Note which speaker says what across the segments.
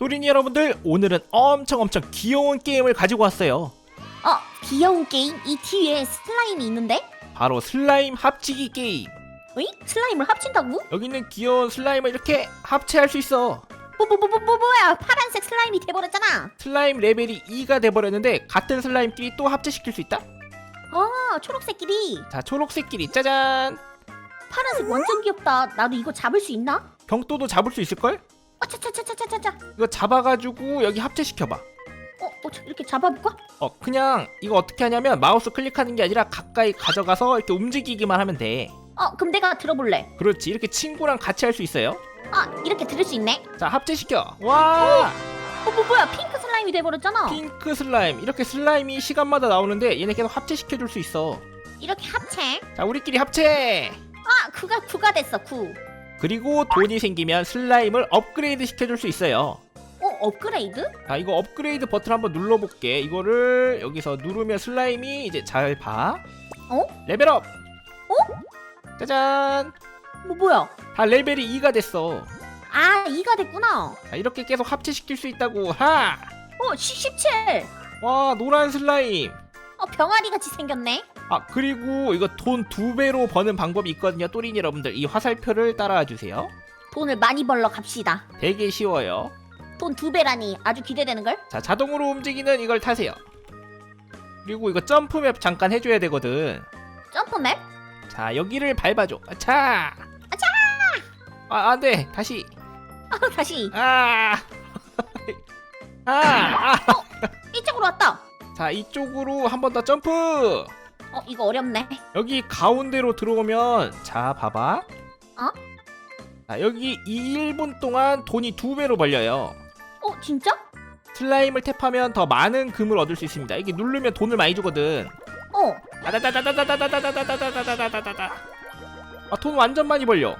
Speaker 1: 또린이 여러분들 오늘은 엄청 엄청 귀여운 게임을 가지고 왔어요
Speaker 2: 어, 귀여운 게임? 이 뒤에 슬라임이 있는데?
Speaker 1: 바로 슬라임 합치기 게임
Speaker 2: 어이? 슬라임을 합친다고?
Speaker 1: 여기 있는 귀여운 슬라임을 이렇게 합체할 수 있어
Speaker 2: 뭐, 뭐, 뭐, 뭐, 뭐, 뭐야? 파란색 슬라임이 돼버렸잖아.
Speaker 1: 슬라임 레벨이 2가 돼버렸는데 같은 슬라임끼리 또 합체시킬 수 있다
Speaker 2: 어, 초록색끼리.
Speaker 1: 자 초록색끼리 짜잔
Speaker 2: 파란색 완전 귀엽다. 나도 이거 잡을 수 있나?
Speaker 1: 경도도 잡을 수 있을걸?
Speaker 2: 어, 차차차차차차차.
Speaker 1: 이거 잡아가지고 여기 합체시켜봐
Speaker 2: 어, 어, 저 이렇게 잡아볼까?
Speaker 1: 어 그냥 이거 어떻게 하냐면 마우스 클릭하는 게 아니라 가까이 가져가서 이렇게 움직이기만 하면 돼
Speaker 2: 어, 그럼 내가 들어볼래.
Speaker 1: 그렇지 이렇게 친구랑 같이 할 수 있어요
Speaker 2: 아, 이렇게 들을 수 있네.
Speaker 1: 자 합체시켜 와
Speaker 2: 어, 뭐, 뭐야? 핑크 슬라임이 돼버렸잖아.
Speaker 1: 핑크 슬라임 이렇게 슬라임이 시간마다 나오는데 얘네 계속 합체시켜 줄 수 있어
Speaker 2: 이렇게 합체.
Speaker 1: 자 우리끼리 합체
Speaker 2: 아, 구가 구가 됐어. 구.
Speaker 1: 그리고 돈이 생기면 슬라임을 업그레이드 시켜줄 수 있어요
Speaker 2: 어, 업그레이드?
Speaker 1: 자 이거 업그레이드 버튼 한번 눌러볼게 이거를 여기서 누르면 슬라임이 이제 잘봐
Speaker 2: 어?
Speaker 1: 레벨업 어? 짜잔
Speaker 2: 뭐 뭐야?
Speaker 1: 다 레벨이 2가 됐어
Speaker 2: 아, 이가 됐구나.
Speaker 1: 자 이렇게 계속 합체시킬 수 있다고 하!
Speaker 2: 어, 17.
Speaker 1: 와 노란 슬라임
Speaker 2: 어, 병아리 같이 생겼네.
Speaker 1: 아 그리고 이거 돈 두 배로 버는 방법이 있거든요 또린이 여러분들. 이 화살표를 따라와 주세요.
Speaker 2: 돈을 많이 벌러 갑시다.
Speaker 1: 되게 쉬워요.
Speaker 2: 돈 두 배라니 아주 기대되는 걸.
Speaker 1: 자 자동으로 움직이는 이걸 타세요. 그리고 이거 점프맵 잠깐 해줘야 되거든.
Speaker 2: 점프맵?
Speaker 1: 자 여기를 밟아줘. 아차! 아차! 아 안돼. 다시.
Speaker 2: 아, 다시.
Speaker 1: 아! 아, 아.
Speaker 2: 이쪽으로 왔다.
Speaker 1: 자 이쪽으로 한 번 더 점프
Speaker 2: 어, 이거 어렵네.
Speaker 1: 여기 가운데로 들어오면 자 봐봐
Speaker 2: 어?
Speaker 1: 자 여기 1분 동안 돈이 두 배로 벌려요
Speaker 2: 어, 진짜?
Speaker 1: 슬라임을 탭하면 더 많은 금을 얻을 수 있습니다 이게 누르면 돈을 많이 주거든
Speaker 2: 어,
Speaker 1: 아다다다다다다다다다다다다다다다다 아 돈 완전 많이 벌려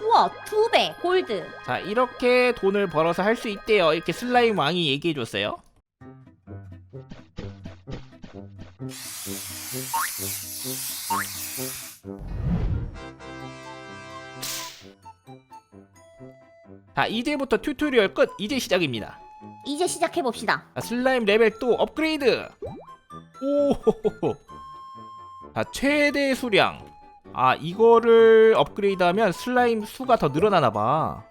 Speaker 2: 우와, 두 배, 골드.
Speaker 1: 자 이렇게 돈을 벌어서 할 수 있대요 이렇게 슬라임 왕이 얘기해 줬어요 자 이제부터 튜토리얼 끝. 이제 시작입니다.
Speaker 2: 이제 시작해 봅시다.
Speaker 1: 자, 슬라임 레벨 또 업그레이드. 오호호호. 자 최대 수량. 아 이거를 업그레이드하면 슬라임 수가 더 늘어나나봐.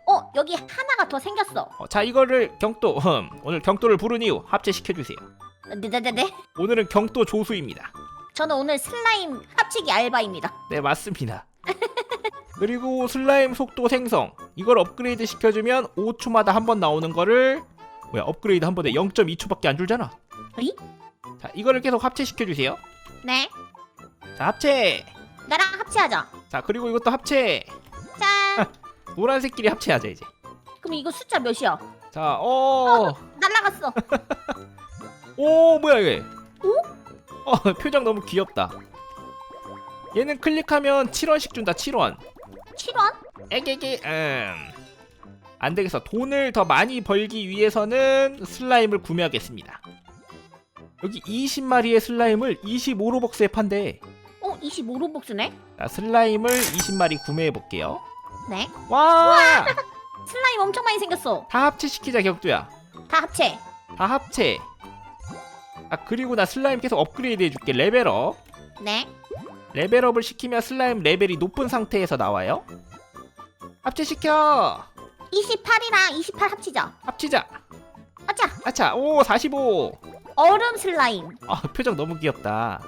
Speaker 2: 어, 여기 하나가 더 생겼어.
Speaker 1: 어, 자 이거를 경도 흠, 오늘 경도를 부른 이유 합체시켜주세요.
Speaker 2: 네네네네.
Speaker 1: 오늘은 경도 조수입니다.
Speaker 2: 저는 오늘 슬라임 합치기 알바입니다.
Speaker 1: 네 맞습니다 그리고 슬라임 속도 생성 이걸 업그레이드 시켜주면 5초마다 한 번 나오는 거를 뭐야 업그레이드 한 번에 0.2초밖에 안 줄잖아
Speaker 2: 어이?
Speaker 1: 자 이거를 계속 합체시켜주세요
Speaker 2: 네.
Speaker 1: 자 합체
Speaker 2: 나랑 합체하자.
Speaker 1: 자 그리고 이것도 합체
Speaker 2: 짠.
Speaker 1: 노란색끼리 합체하자 이제
Speaker 2: 그럼 이거 숫자 몇이야?
Speaker 1: 자 어...
Speaker 2: 날라갔어.
Speaker 1: 오 뭐야 이게 어 표정 너무 귀엽다 얘는 클릭하면 7원씩 준다 7원
Speaker 2: 7원?
Speaker 1: 에게게 음 안 되겠어 돈을 더 많이 벌기 위해서는 슬라임을 구매하겠습니다 여기 20마리의 슬라임을 25로벅스에 판대
Speaker 2: 어, 25로벅스네?
Speaker 1: 자 슬라임을 20마리 구매해 볼게요
Speaker 2: 네.
Speaker 1: 와!
Speaker 2: 슬라임 엄청 많이 생겼어.
Speaker 1: 다 합체시키자 격두야
Speaker 2: 다 합체.
Speaker 1: 다 합체 아 그리고 나 슬라임 계속 업그레이드 해줄게 레벨업
Speaker 2: 네.
Speaker 1: 레벨업을 시키면 슬라임 레벨이 높은 상태에서 나와요 합체시켜
Speaker 2: 28이랑 28 합치자.
Speaker 1: 합치자. 아차 오 45.
Speaker 2: 얼음 슬라임.
Speaker 1: 아 표정 너무 귀엽다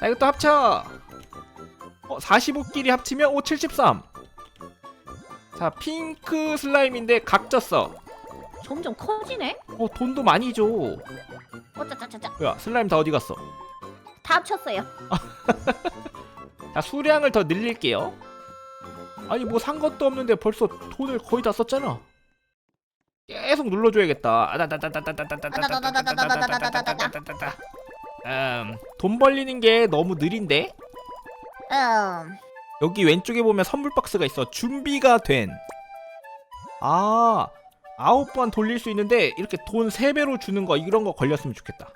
Speaker 1: 자 이것도 합쳐 어 45끼리 합치면 오 73. 자 핑크 슬라임인데 각졌어
Speaker 2: 점점 커지네?
Speaker 1: 어 돈도 많이 줘
Speaker 2: 어짜짜짜짜.
Speaker 1: 뭐야 슬라임 다 어디 갔어
Speaker 2: 다 합쳤어요.
Speaker 1: 자 수량을 더 늘릴게요 아니 뭐 산 것도 없는데 벌써 돈을 거의 다 썼잖아 계속 눌러줘야겠다 음, 돈 벌리는 게 너무 느린데
Speaker 2: 음.
Speaker 1: 여기 왼쪽에 보면 선물 박스가 있어 준비가 된 아, 아홉 번 돌릴 수 있는데 이렇게 돈 세배로 주는 거 이런 거 걸렸으면 좋겠다.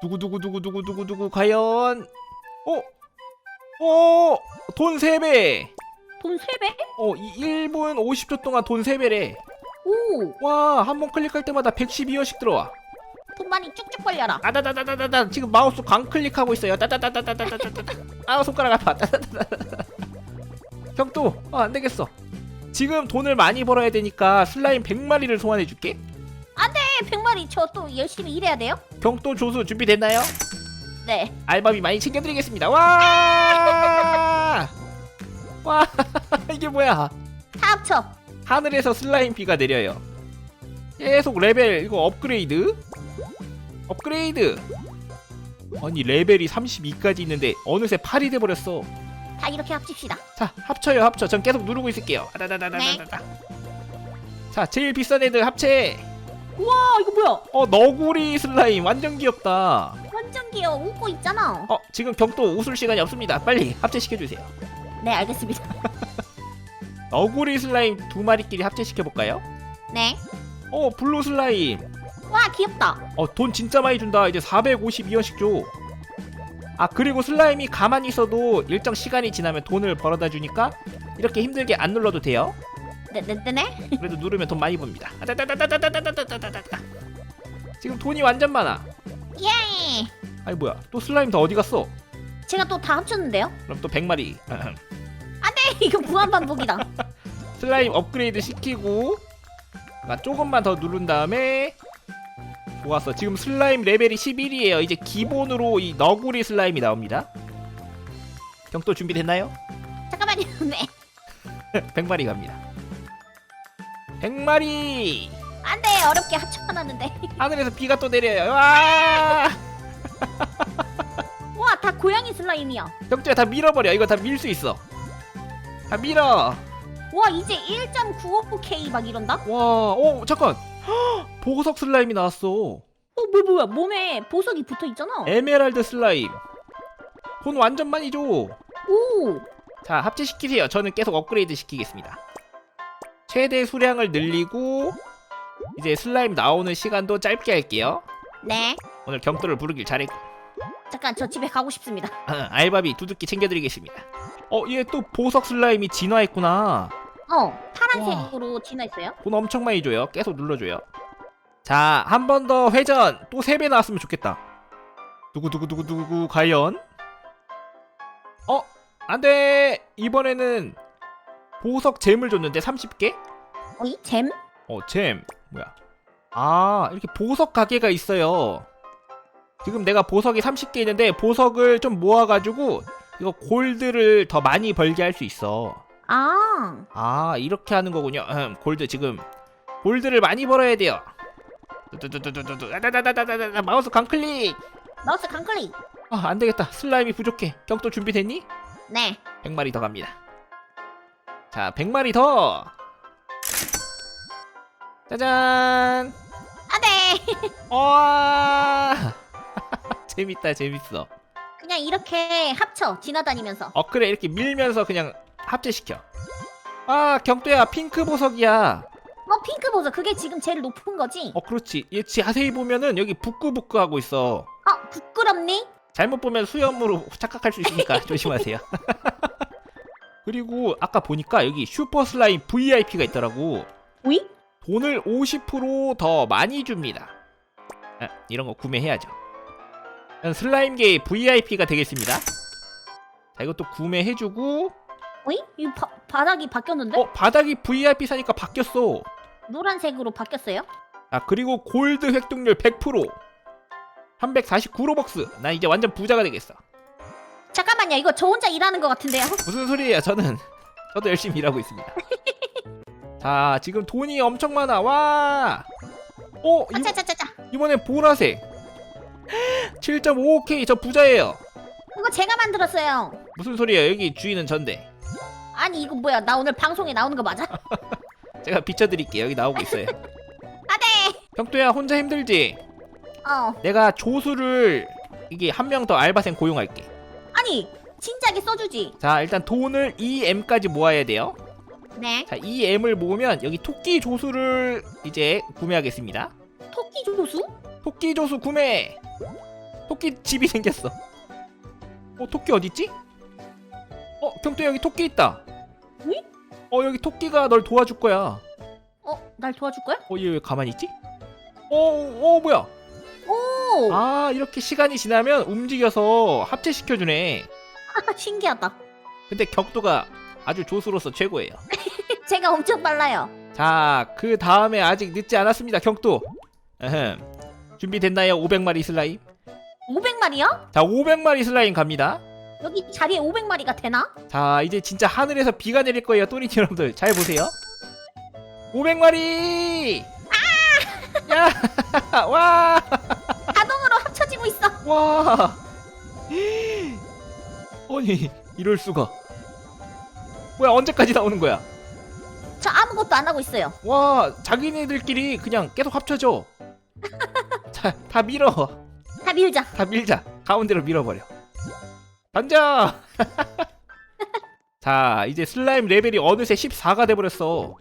Speaker 1: 두구두구두구두구두구두구 과연 어? 어? 돈 3배!
Speaker 2: 돈 3배?
Speaker 1: 어, 이 1분 50초 동안 돈 3배래.
Speaker 2: 오!
Speaker 1: 와, 한 번 클릭할 때마다 112원씩 들어와.
Speaker 2: 돈 많이 쭉쭉 벌려라.
Speaker 1: 아다다다다다다. 지금 마우스 광 클릭하고 있어요. 따다다다다다다다. 아, 손가락 아파. 따다다다. 형 또, 아, 안 되겠어. 지금 돈을 많이 벌어야 되니까 슬라임 100마리를 소환해 줄게.
Speaker 2: 100마리 저 또 열심히 일해야 돼요?
Speaker 1: 경도 조수 준비됐나요?
Speaker 2: 네.
Speaker 1: 알바비 많이 챙겨드리겠습니다 와! 와 이게 뭐야
Speaker 2: 다 합쳐.
Speaker 1: 하늘에서 슬라임 비가 내려요 계속 레벨 이거 업그레이드 업그레이드 아니 레벨이 32까지 있는데 어느새 8이 돼 버렸어
Speaker 2: 다 이렇게 합칩시다.
Speaker 1: 자 합쳐요 합쳐 전 계속 누르고 있을게요 아다다다다다다 자 제일 비싼 애들 합체
Speaker 2: 우와, 이거 뭐야?
Speaker 1: 어 너구리 슬라임 완전 귀엽다
Speaker 2: 완전 귀여워. 웃고 있잖아.
Speaker 1: 어 지금 경도 웃을 시간이 없습니다 빨리 합체시켜 주세요
Speaker 2: 네, 알겠습니다.
Speaker 1: 너구리 슬라임 두 마리끼리 합체시켜 볼까요?
Speaker 2: 네.
Speaker 1: 어 블루 슬라임
Speaker 2: 와, 귀엽다.
Speaker 1: 어 돈 진짜 많이 준다 이제 452원씩 줘 아 그리고 슬라임이 가만히 있어도 일정 시간이 지나면 돈을 벌어다 주니까 이렇게 힘들게 안 눌러도 돼요
Speaker 2: 네, 네, 네, 네.
Speaker 1: 그래도 누르면 돈 많이 봅니다. 지금 돈이 완전 많아
Speaker 2: 예.
Speaker 1: 아니 뭐야 또 슬라임 다 어디 갔어
Speaker 2: 제가 또 다 합쳤는데요?
Speaker 1: 그럼 또 100마리
Speaker 2: 이거 무한 반복이다.
Speaker 1: 슬라임 업그레이드 시키고 아, 조금만 더 누른 다음에 좋았어 지금 슬라임 레벨이 11이에요 이제 기본으로 이 너구리 슬라임이 나옵니다 경도 준비됐나요?
Speaker 2: 잠깐만요. 네.
Speaker 1: 100마리 갑니다 100마리
Speaker 2: 안 돼. 어렵게 합쳐놨는데.
Speaker 1: 하늘에서 비가 또 내려요 와
Speaker 2: 와, 다 고양이 슬라임이야.
Speaker 1: 경주야 다 밀어버려 이거 다 밀 수 있어 다 밀어
Speaker 2: 와, 이제 1.95K 막 이런다?
Speaker 1: 와오 잠깐 헉, 보석 슬라임이 나왔어
Speaker 2: 어, 뭐, 뭐야. 몸에 보석이 붙어 있잖아.
Speaker 1: 에메랄드 슬라임 돈 완전 많이 줘
Speaker 2: 오.
Speaker 1: 자 합체시키세요 저는 계속 업그레이드 시키겠습니다 최대 수량을 늘리고 이제 슬라임 나오는 시간도 짧게 할게요.
Speaker 2: 네.
Speaker 1: 오늘 경도를 부르길 잘했고.
Speaker 2: 잠깐, 저 집에 가고 싶습니다.
Speaker 1: 아, 알바비 두둑히 챙겨드리겠습니다. 어 얘 또 보석 슬라임이 진화했구나.
Speaker 2: 어, 파란색으로 진화했어요.
Speaker 1: 돈 엄청 많이 줘요. 계속 눌러줘요. 자 한 번 더 회전. 또 3배 나왔으면 좋겠다. 두구두구두구두구 과연 어 안 돼. 이번에는 보석 잼을 줬는데 30개
Speaker 2: 어이? 잼?
Speaker 1: 어, 잼. 뭐야? 아, 이렇게 보석 가게가 있어요. 지금 내가 보석이 30개 있는데 보석을 좀 모아가지고 이거 골드를 더 많이 벌게 할 수 있어.
Speaker 2: 아.
Speaker 1: 아, 이렇게 하는 거군요. 음, 골드 지금 골드를 많이 벌어야 돼요. 마우스 강클릭.
Speaker 2: 마우스 강클릭.
Speaker 1: 아, 안 되겠다. 슬라임이 부족해. 경도 준비됐니?
Speaker 2: 네.
Speaker 1: 100마리 더 갑니다. 자, 100마리 더. 짜잔.
Speaker 2: 안 돼.
Speaker 1: 와 재밌다 재밌어
Speaker 2: 그냥 이렇게 합쳐 지나다니면서.
Speaker 1: 어 그래 이렇게 밀면서 그냥 합체시켜 아 경도야 핑크 보석이야
Speaker 2: 어, 핑크 보석. 그게 지금 제일 높은 거지?
Speaker 1: 어 그렇지 얘 자세히 보면은 여기 부끄부끄 하고 있어
Speaker 2: 아, 부끄럽니?
Speaker 1: 잘못 보면 수염으로 착각할 수 있으니까 조심하세요 그리고 아까 보니까 여기 슈퍼 슬라임 VIP가 있더라고.
Speaker 2: 오이?
Speaker 1: 돈을 50%더 많이 줍니다. 아, 이런 거 구매해야죠. 전 슬라임계의 VIP가 되겠습니다. 자 이것도 구매해주고.
Speaker 2: 오이? 이 바, 바닥이 바뀌었는데?
Speaker 1: 어 바닥이 VIP 사니까 바뀌었어.
Speaker 2: 노란색으로 바뀌었어요?
Speaker 1: 아 그리고 골드 획득률 100% 349로벅스. 나 이제 완전 부자가 되겠어
Speaker 2: 잠깐만요. 이거 저 혼자 일하는 것 같은데요?
Speaker 1: 무슨 소리예요 저는 저도 열심히 일하고 있습니다 자 지금 돈이 엄청 많아 와 어? 이,
Speaker 2: 아차차차차.
Speaker 1: 이번엔 보라색 7.55K 저 부자예요
Speaker 2: 이거 제가 만들었어요.
Speaker 1: 무슨 소리예요 여기 주인은 전데
Speaker 2: 아니 이거 뭐야? 나 오늘 방송에 나오는 거 맞아?
Speaker 1: 제가 비춰 드릴게요 여기 나오고 있어요
Speaker 2: 아네.
Speaker 1: 경도야 혼자 힘들지?
Speaker 2: 어.
Speaker 1: 내가 조수를 이게 한 명 더 알바생 고용할게
Speaker 2: 아니 진작에 써주지.
Speaker 1: 자 일단 돈을 2M까지 모아야 돼요
Speaker 2: 네.
Speaker 1: 자 2M을 모으면 여기 토끼 조수를 이제 구매하겠습니다
Speaker 2: 토끼 조수?
Speaker 1: 토끼 조수 구매 토끼 집이 생겼어 어 토끼 어딨지? 어 경도 여기 토끼 있다
Speaker 2: 응?
Speaker 1: 어 여기 토끼가 널 도와줄 거야
Speaker 2: 어, 날 도와줄 거야?
Speaker 1: 어, 얘 왜 가만히 있지? 어, 어, 뭐야?
Speaker 2: 오,
Speaker 1: 아, 이렇게 시간이 지나면 움직여서 합체시켜주네.
Speaker 2: 신기하다.
Speaker 1: 근데 격도가 아주 조수로서 최고예요.
Speaker 2: 제가 엄청 빨라요.
Speaker 1: 자, 그 다음에 아직 늦지 않았습니다. 격도. 에헴. 준비됐나요? 500마리 슬라임.
Speaker 2: 500마리요?
Speaker 1: 자, 500마리 슬라임 갑니다.
Speaker 2: 여기 자리에 500마리가 되나?
Speaker 1: 자, 이제 진짜 하늘에서 비가 내릴 거예요. 또리티 여러분들. 잘 보세요. 500마리! 야! 와!
Speaker 2: 자동으로 합쳐지고 있어.
Speaker 1: 와! 아니, 이럴 수가. 뭐야, 언제까지 나오는 거야?
Speaker 2: 저 아무것도 안 하고 있어요.
Speaker 1: 와, 자기네들끼리 그냥 계속 합쳐져. 자, 다 밀어.
Speaker 2: 다 밀자.
Speaker 1: 다 밀자. 가운데로 밀어버려. 던져! 자, 이제 슬라임 레벨이 어느새 14가 돼버렸어.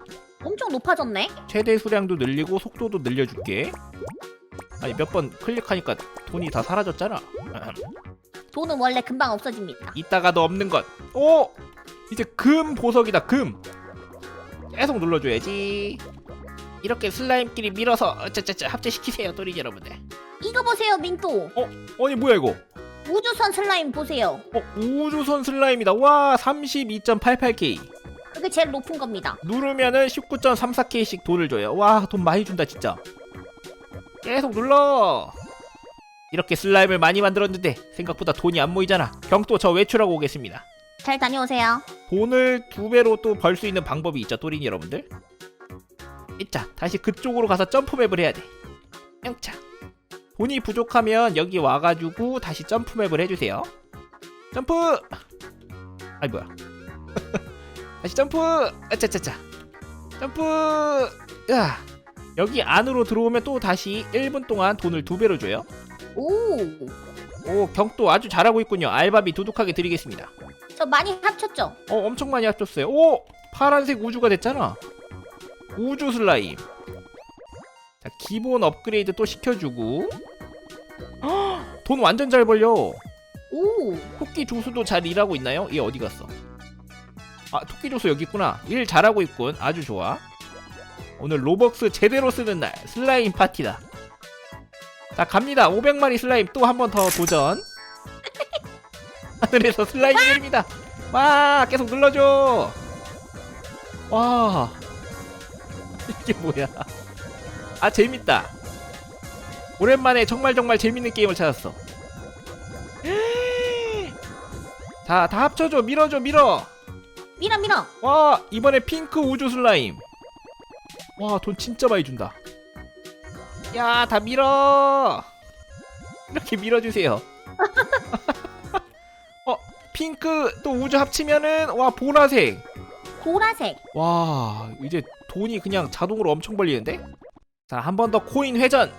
Speaker 2: 엄청 높아졌네.
Speaker 1: 최대 수량도 늘리고 속도도 늘려줄게. 아니, 몇 번 클릭하니까 돈이 다 사라졌잖아.
Speaker 2: 돈은 원래 금방 없어집니다.
Speaker 1: 이따가도 없는 것. 오! 이제 금 보석이다, 금! 계속 눌러줘야지. 이렇게 슬라임끼리 밀어서 짜짜짜 합체시키세요, 또리 여러분들.
Speaker 2: 이거 보세요, 민또.
Speaker 1: 아니, 뭐야, 이거?
Speaker 2: 우주선 슬라임 보세요.
Speaker 1: 어, 우주선 슬라임이다. 와, 32.88K.
Speaker 2: 그게 제일 높은 겁니다.
Speaker 1: 누르면은 19.34K씩 돈을 줘요. 와, 돈 많이 준다, 진짜. 계속 눌러. 이렇게 슬라임을 많이 만들었는데 생각보다 돈이 안 모이잖아. 경또 저 외출하고 오겠습니다.
Speaker 2: 잘 다녀오세요.
Speaker 1: 돈을 두 배로 또 벌 수 있는 방법이 있죠, 또린 여러분들. 자, 다시 그쪽으로 가서 점프맵을 해야 돼. 영차. 돈이 부족하면 여기 와가지고 다시 점프맵을 해주세요. 점프. 아이 뭐야? 다시 점프. 아차차차. 점프. 야. 여기 안으로 들어오면 또 다시 1분 동안 돈을 두 배로 줘요.
Speaker 2: 오,
Speaker 1: 오, 경도 아주 잘하고 있군요. 알바비 두둑하게 드리겠습니다.
Speaker 2: 저 많이 합쳤죠?
Speaker 1: 어 엄청 많이 합쳤어요. 오 파란색 우주가 됐잖아. 우주 슬라임. 자 기본 업그레이드 또 시켜주고. 헉, 돈 완전 잘 벌려.
Speaker 2: 오,
Speaker 1: 토끼 조수도 잘 일하고 있나요? 얘 어디 갔어? 아 토끼 조수 여기 있구나. 일 잘하고 있군. 아주 좋아. 오늘 로벅스 제대로 쓰는 날 슬라임 파티다 자 갑니다. 500마리 슬라임 또 한 번 더 도전. 하늘에서 슬라임이 내립니다. 와 계속 눌러줘. 와. 이게 뭐야? 아 재밌다. 오랜만에 정말 정말 재밌는 게임을 찾았어. 자 다 합쳐줘. 밀어줘 밀어.
Speaker 2: 밀어 밀어.
Speaker 1: 와 이번에 핑크 우주 슬라임. 와 돈 진짜 많이 준다 야 다 밀어. 이렇게 밀어주세요. 어 핑크 또 우주 합치면은 와 보라색.
Speaker 2: 보라색.
Speaker 1: 와 이제 돈이 그냥 자동으로 엄청 벌리는데? 자 한 번 더 코인 회전.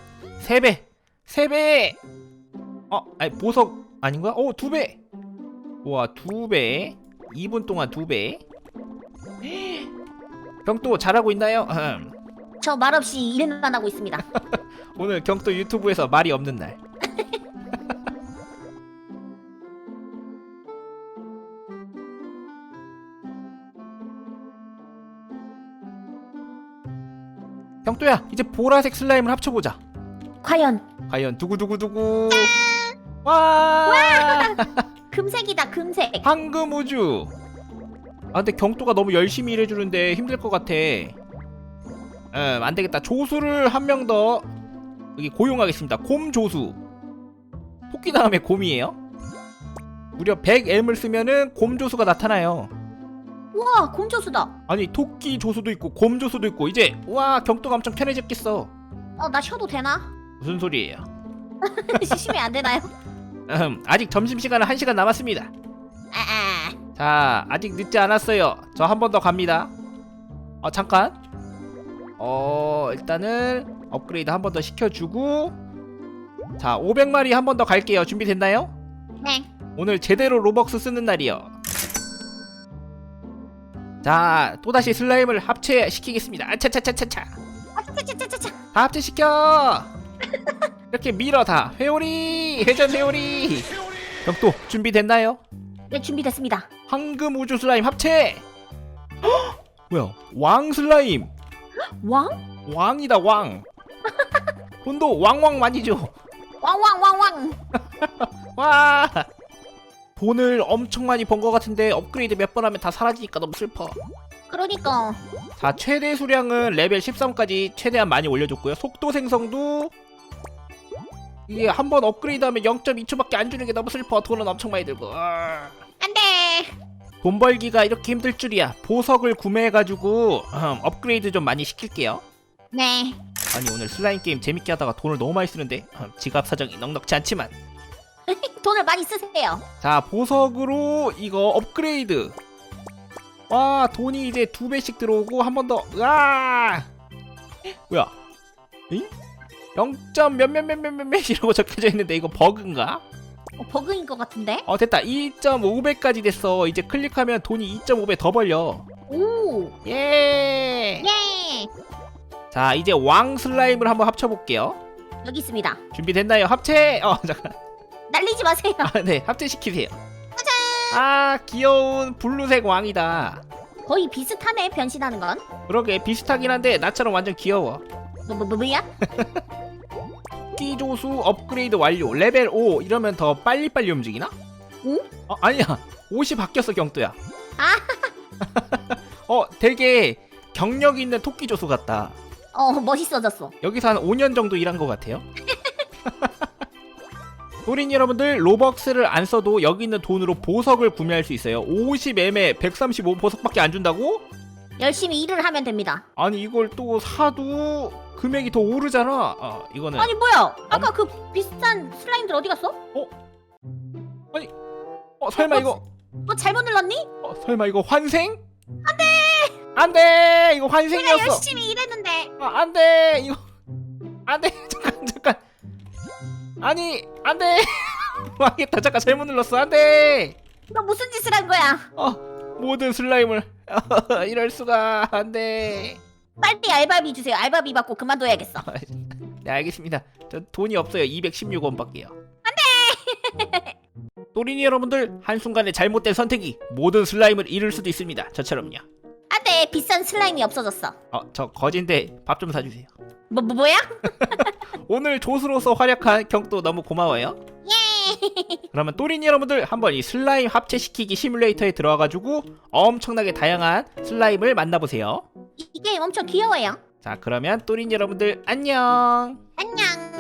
Speaker 1: 3배. 3배. 어 아니 보석 아닌가? 오 2배. 와 2배. 2분 동안 2배. 경도 잘하고 있나요? 음.
Speaker 2: 저 말없이 일만 하고 있습니다.
Speaker 1: 오늘 경도 유튜브에서 말이 없는 날. 경도야 이제 보라색 슬라임을 합쳐보자.
Speaker 2: 과연?
Speaker 1: 과연 두구두구두구. 와!
Speaker 2: 금색이다 금색.
Speaker 1: 황금 우주. 아 근데 경도가 너무 열심히 일해주는데 힘들 것 같아 음 안 되겠다. 조수를 한 명 더 여기 고용하겠습니다. 곰 조수. 토끼 다음에 곰이에요? 무려 100M을 쓰면은 곰 조수가 나타나요.
Speaker 2: 우와 곰조수다.
Speaker 1: 아니 토끼 조수도 있고 곰 조수도 있고. 이제 와 경도가 엄청 편해졌겠어.
Speaker 2: 어 나 쉬어도 되나?
Speaker 1: 무슨 소리예요?
Speaker 2: 쉬시면 안 되나요?
Speaker 1: 음, 아직 점심시간은 1시간 남았습니다.
Speaker 2: 아, 아.
Speaker 1: 자 아직 늦지 않았어요. 저 한 번 더 갑니다. 어 잠깐 어 일단은 업그레이드 한 번 더 시켜주고 자 500마리 한 번 더 갈게요 준비됐나요?
Speaker 2: 네.
Speaker 1: 오늘 제대로 로벅스 쓰는 날이요 자 또다시 슬라임을 합체시키겠습니다 아차차차차차
Speaker 2: 아, 차차차차차.
Speaker 1: 다 합체시켜 이렇게 밀어 다 회오리 회전 회오리 벽도 준비됐나요?
Speaker 2: 네 준비됐습니다.
Speaker 1: 황금 우주 슬라임 합체! 헉! 뭐야? 왕 슬라임!
Speaker 2: 왕?
Speaker 1: 왕이다 왕. 돈도 왕왕 많이 줘
Speaker 2: 왕왕왕왕.
Speaker 1: 와. 돈을 엄청 많이 번것 같은데 업그레이드 몇 번 하면 다 사라지니까 너무 슬퍼.
Speaker 2: 그러니까.
Speaker 1: 자 최대 수량은 레벨 13까지 최대한 많이 올려줬고요. 속도 생성도 이게 한 번 업그레이드하면 0.2초밖에 안 주는 게 너무 슬퍼. 돈은 엄청 많이 들고. 아. 돈 벌기가 이렇게 힘들 줄이야 보석을 구매해가지고 음, 업그레이드 좀 많이 시킬게요
Speaker 2: 네.
Speaker 1: 아니 오늘 슬라임 게임 재밌게 하다가 돈을 너무 많이 쓰는데 음, 지갑 사정이 넉넉지 않지만
Speaker 2: 돈을 많이 쓰세요.
Speaker 1: 자 보석으로 이거 업그레이드 와 돈이 이제 두 배씩 들어오고 한 번 더 으아 뭐야 잉? 0. 몇몇몇몇몇 이라고 적혀져 있는데 이거 버그인가?
Speaker 2: 어, 버그인 것 같은데?
Speaker 1: 어 됐다 2.5배까지 됐어 이제 클릭하면 돈이 2.5배 더 벌려
Speaker 2: 오.
Speaker 1: 예!
Speaker 2: 예.
Speaker 1: 자 이제 왕 슬라임을 한번 합쳐볼게요
Speaker 2: 여기 있습니다.
Speaker 1: 준비됐나요? 합체! 어 잠깐
Speaker 2: 날리지 마세요.
Speaker 1: 아, 네 합체시키세요 아 귀여운 블루색 왕이다
Speaker 2: 거의 비슷하네 변신하는 건.
Speaker 1: 그러게 비슷하긴 한데 나처럼 완전 귀여워
Speaker 2: 뭐, 뭐, 뭐, 뭐야?
Speaker 1: 끼 조수 업그레이드 완료 레벨 5 이러면 더 빨리빨리 움직이나?
Speaker 2: 오?
Speaker 1: 어 아니야 옷이 바뀌었어 경도야
Speaker 2: 아.
Speaker 1: 어 되게 경력 있는 토끼 조수 같다
Speaker 2: 어 멋있어졌어.
Speaker 1: 여기서 한 5년 정도 일한 것 같아요 도린 여러분들 로벅스를 안 써도 여기 있는 돈으로 보석을 구매할 수 있어요 50M에 135 보석밖에 안 준다고?
Speaker 2: 열심히 일을 하면 됩니다.
Speaker 1: 아니 이걸 또 사도 금액이 더 오르잖아. 어, 이거는.
Speaker 2: 아니 뭐야? 아까 그 비슷한 슬라임들 어디 갔어?
Speaker 1: 어? 설마 이거
Speaker 2: 너 잘못 눌렀니?
Speaker 1: 어, 설마 이거 환생? 안 돼! 안 돼! 이거
Speaker 2: 내가
Speaker 1: 환생이었어.
Speaker 2: 열심히 일했는데.
Speaker 1: 아, 안 돼! 이거 안 돼! 잠깐 잠깐. 아니 안 돼! 망했다. 잠깐 잘못 눌렀어. 안 돼!
Speaker 2: 너 무슨 짓을 한 거야?
Speaker 1: 어 모든 슬라임을 이럴 수가. 안 돼
Speaker 2: 빨리 알바비 주세요. 알바비 받고 그만둬야겠어.
Speaker 1: 네 알겠습니다 저 돈이 없어요 216원밖에요 안돼 또린이 여러분들 한순간에 잘못된 선택이 모든 슬라임을 잃을 수도 있습니다 저처럼요
Speaker 2: 안돼 비싼 슬라임이 없어졌어.
Speaker 1: 어 저 거진데 밥 좀 사주세요
Speaker 2: 뭐, 뭐 뭐야?
Speaker 1: 오늘 조수로서 활약한 경도 너무 고마워요
Speaker 2: 예.
Speaker 1: 그러면 또린 여러분들 한번 이 슬라임 합체시키기 시뮬레이터에 들어와가지고 엄청나게 다양한 슬라임을 만나보세요
Speaker 2: 이 게임 엄청 귀여워요.
Speaker 1: 자 그러면 또린 여러분들 안녕
Speaker 2: 안녕.